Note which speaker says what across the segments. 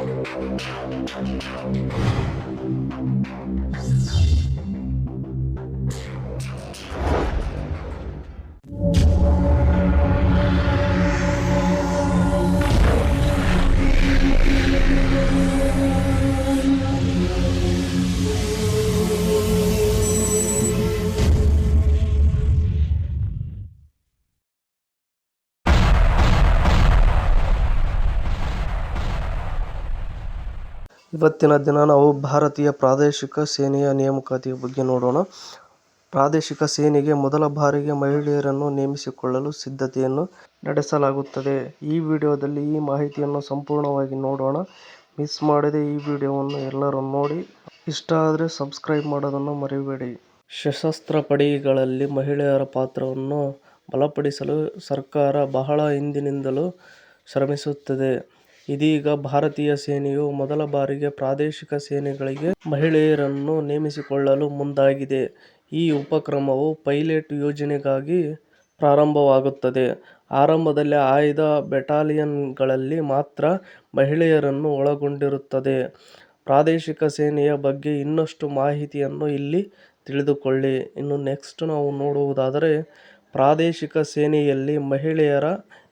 Speaker 1: Thank you. ಇವತ್ತಿನ ದಿನ ನಾವು ಭಾರತೀಯ ಪ್ರಾದೇಶಿಕ ಸೇನೆಯ ನೇಮಕಾತಿಯ ಬಗ್ಗೆ ನೋಡೋಣ. ಪ್ರಾದೇಶಿಕ ಸೇನೆಗೆ ಮೊದಲ ಬಾರಿಗೆ ಮಹಿಳೆಯರನ್ನು ನೇಮಿಸಿಕೊಳ್ಳಲು ಸಿದ್ಧತೆಯನ್ನು ನಡೆಸಲಾಗುತ್ತಿದೆ. ಈ ವಿಡಿಯೋದಲ್ಲಿ ಈ ಮಾಹಿತಿಯನ್ನು ಸಂಪೂರ್ಣವಾಗಿ ನೋಡೋಣ. ಮಿಸ್ ಮಾಡದೆ ಈ ವಿಡಿಯೋವನ್ನು ಎಲ್ಲರೂ ನೋಡಿ. ಇಷ್ಟ ಆದರೆ ಸಬ್ಸ್ಕ್ರೈಬ್ ಮಾಡೋದನ್ನು ಮರಿಬೇಡಿ. ಸಶಸ್ತ್ರ ಪಡೆಗಳಲ್ಲಿ ಮಹಿಳೆಯರ ಪಾತ್ರವನ್ನು ಬಲಪಡಿಸಲು ಸರ್ಕಾರ ಬಹಳ ಹಿಂದಿನಿಂದಲೂ ಶ್ರಮಿಸುತ್ತಿದೆ. ಇದೀಗ ಭಾರತೀಯ ಸೇನೆಯು ಮೊದಲ ಬಾರಿಗೆ ಪ್ರಾದೇಶಿಕ ಸೇನೆಗಳಿಗೆ ಮಹಿಳೆಯರನ್ನು ನೇಮಿಸಿಕೊಳ್ಳಲು ಮುಂದಾಗಿದೆ. ಈ ಉಪಕ್ರಮವು ಪೈಲಟ್ ಯೋಜನೆಗಾಗಿ ಪ್ರಾರಂಭವಾಗುತ್ತದೆ. ಆರಂಭದಲ್ಲಿ ಆಯ್ದ ಬೆಟಾಲಿಯನ್ಗಳಲ್ಲಿ ಮಾತ್ರ ಮಹಿಳೆಯರನ್ನು ಒಳಗೊಂಡಿರುತ್ತದೆ. ಪ್ರಾದೇಶಿಕ ಸೇನೆಯ ಬಗ್ಗೆ ಇನ್ನಷ್ಟು ಮಾಹಿತಿಯನ್ನು ಇಲ್ಲಿ ತಿಳಿದುಕೊಳ್ಳಿ. ಇನ್ನು ನೆಕ್ಸ್ಟ್ ನಾವು ನೋಡುವುದಾದರೆ, ಪ್ರಾದೇಶಿಕ ಸೇನೆಯಲ್ಲಿ ಮಹಿಳೆಯರ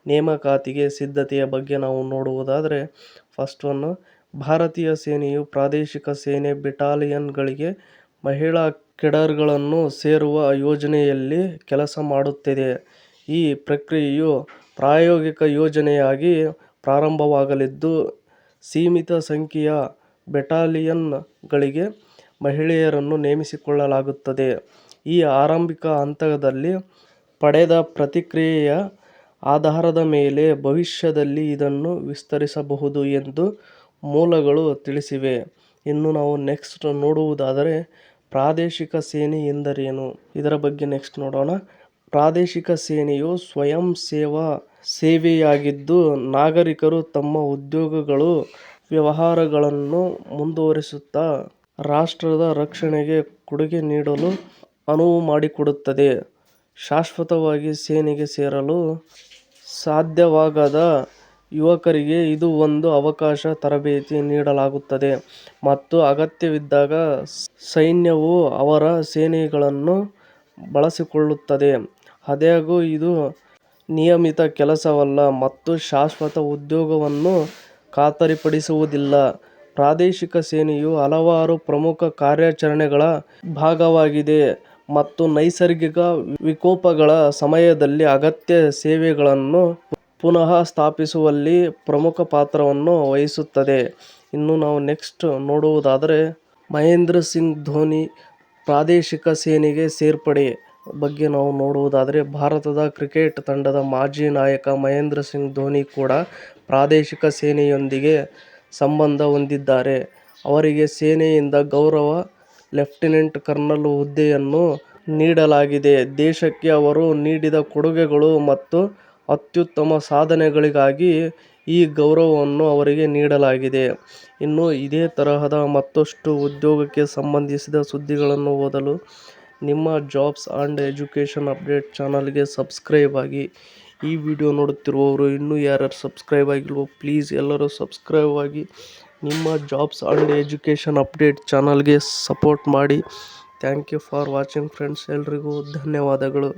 Speaker 1: ನೇಮಕಾತಿಗೆ ಸಿದ್ಧತೆಯ ಬಗ್ಗೆ ನಾವು ನೋಡುವುದಾದರೆ ಫಸ್ಟ್ ಒನ್ ಭಾರತೀಯ ಸೇನೆಯು ಪ್ರಾದೇಶಿಕ ಸೇನೆ ಬೆಟಾಲಿಯನ್ಗಳಿಗೆ ಮಹಿಳಾ ಕೆಡರ್ಗಳನ್ನು ಸೇರುವ ಯೋಜನೆಯಲ್ಲಿ ಕೆಲಸ ಮಾಡುತ್ತಿದೆ. ಈ ಪ್ರಕ್ರಿಯೆಯು ಪ್ರಾಯೋಗಿಕ ಯೋಜನೆಯಾಗಿ ಪ್ರಾರಂಭವಾಗಲಿದ್ದು, ಸೀಮಿತ ಸಂಖ್ಯೆಯ ಬೆಟಾಲಿಯನ್ಗಳಿಗೆ ಮಹಿಳೆಯರನ್ನು ನೇಮಿಸಿಕೊಳ್ಳಲಾಗುತ್ತದೆ. ಈ ಆರಂಭಿಕ ಹಂತದಲ್ಲಿ ಪಡೆದ ಪ್ರತಿಕ್ರಿಯೆಯ ಆಧಾರದ ಮೇಲೆ ಭವಿಷ್ಯದಲ್ಲಿ ಇದನ್ನು ವಿಸ್ತರಿಸಬಹುದು ಎಂದು ಮೂಲಗಳು ತಿಳಿಸಿವೆ. ಇನ್ನು ನಾವು ನೆಕ್ಸ್ಟ್ ನೋಡುವುದಾದರೆ ಪ್ರಾದೇಶಿಕ ಸೇನೆ ಎಂದರೇನು? ಇದರ ಬಗ್ಗೆ ನೆಕ್ಸ್ಟ್ ನೋಡೋಣ. ಪ್ರಾದೇಶಿಕ ಸೇನೆಯು ಸ್ವಯಂ ಸೇವಾ ಸೇವೆಯಾಗಿದ್ದು, ನಾಗರಿಕರು ತಮ್ಮ ಉದ್ಯೋಗಗಳು, ವ್ಯವಹಾರಗಳನ್ನು ಮುಂದುವರಿಸುತ್ತಾ ರಾಷ್ಟ್ರದ ರಕ್ಷಣೆಗೆ ಕೊಡುಗೆ ನೀಡಲು ಅನುವು ಮಾಡಿಕೊಡುತ್ತದೆ. ಶಾಶ್ವತವಾಗಿ ಸೇನೆಗೆ ಸೇರಲು ಸಾಧ್ಯವಾಗದ ಯುವಕರಿಗೆ ಇದು ಒಂದು ಅವಕಾಶ. ತರಬೇತಿ ನೀಡಲಾಗುತ್ತದೆ ಮತ್ತು ಅಗತ್ಯವಿದ್ದಾಗ ಸೈನ್ಯವು ಅವರ ಸೇನೆಗಳನ್ನು ಬಳಸಿಕೊಳ್ಳುತ್ತದೆ. ಆದಾಗ್ಯೂ, ಇದು ನಿಯಮಿತ ಕೆಲಸವಲ್ಲ ಮತ್ತು ಶಾಶ್ವತ ಉದ್ಯೋಗವನ್ನು ಖಾತರಿಪಡಿಸುವುದಿಲ್ಲ. ಪ್ರಾದೇಶಿಕ ಸೇನೆಯು ಹಲವಾರು ಪ್ರಮುಖ ಕಾರ್ಯಾಚರಣೆಗಳ ಭಾಗವಾಗಿದೆ ಮತ್ತು ನೈಸರ್ಗಿಕ ವಿಕೋಪಗಳ ಸಮಯದಲ್ಲಿ ಅಗತ್ಯ ಸೇವೆಗಳನ್ನು ಪುನಃ ಸ್ಥಾಪಿಸುವಲ್ಲಿ ಪ್ರಮುಖ ಪಾತ್ರವನ್ನು ವಹಿಸುತ್ತದೆ. ಇನ್ನು ನಾವು ನೆಕ್ಸ್ಟ್ ನೋಡುವುದಾದರೆ, ಮಹೇಂದ್ರ ಸಿಂಗ್ ಧೋನಿ ಪ್ರಾದೇಶಿಕ ಸೇನೆಗೆ ಸೇರ್ಪಡೆ ಬಗ್ಗೆ ನಾವು ನೋಡುವುದಾದರೆ, ಭಾರತದ ಕ್ರಿಕೆಟ್ ತಂಡದ ಮಾಜಿ ನಾಯಕ ಮಹೇಂದ್ರ ಸಿಂಗ್ ಧೋನಿ ಕೂಡ ಪ್ರಾದೇಶಿಕ ಸೇನೆಯೊಂದಿಗೆ ಸಂಬಂಧ ಹೊಂದಿದ್ದಾರೆ. ಅವರಿಗೆ ಸೇನೆಯಿಂದ ಗೌರವ ಲೆಫ್ಟಿನೆಂಟ್ ಕರ್ನಲ್ ಹುದ್ದೆಯನ್ನು ನೀಡಲಾಗಿದೆ. ದೇಶಕ್ಕೆ ಅವರು ನೀಡಿದ ಕೊಡುಗೆಗಳು ಮತ್ತು ಅತ್ಯುತ್ತಮ ಸಾಧನೆಗಳಿಗಾಗಿ ಈ ಗೌರವವನ್ನು ಅವರಿಗೆ ನೀಡಲಾಗಿದೆ. ಇನ್ನು ಇದೇ ತರಹದ ಮತ್ತಷ್ಟು ಉದ್ಯೋಗಕ್ಕೆ ಸಂಬಂಧಿಸಿದ ಸುದ್ದಿಗಳನ್ನು ಓದಲು ನಿಮ್ಮ ಜಾಬ್ಸ್ ಅಂಡ್ ಎಜುಕೇಷನ್ ಅಪ್ಡೇಟ್ ಚಾನಲ್ಗೆ ಸಬ್ಸ್ಕ್ರೈಬ್ ಆಗಿ. ಈ ವಿಡಿಯೋ ನೋಡುತ್ತಿರುವವರು ಇನ್ನೂ ಯಾರ್ಯಾರು ಸಬ್ಸ್ಕ್ರೈಬ್ ಆಗಿಲ್ವೋ ಪ್ಲೀಸ್ ಎಲ್ಲರೂ ಸಬ್ಸ್ಕ್ರೈಬ್ ಆಗಿ ನಿಮ್ಮ ಜಾಬ್ಸ್ ಆ್ಯಂಡ್ ಎಜುಕೇಷನ್ ಅಪ್ಡೇಟ್ ಚಾನಲ್ಗೆ ಸಪೋರ್ಟ್ ಮಾಡಿ. Thank you for watching friends ಎಲ್ರಿಗೂ ಧನ್ಯವಾದಗಳು.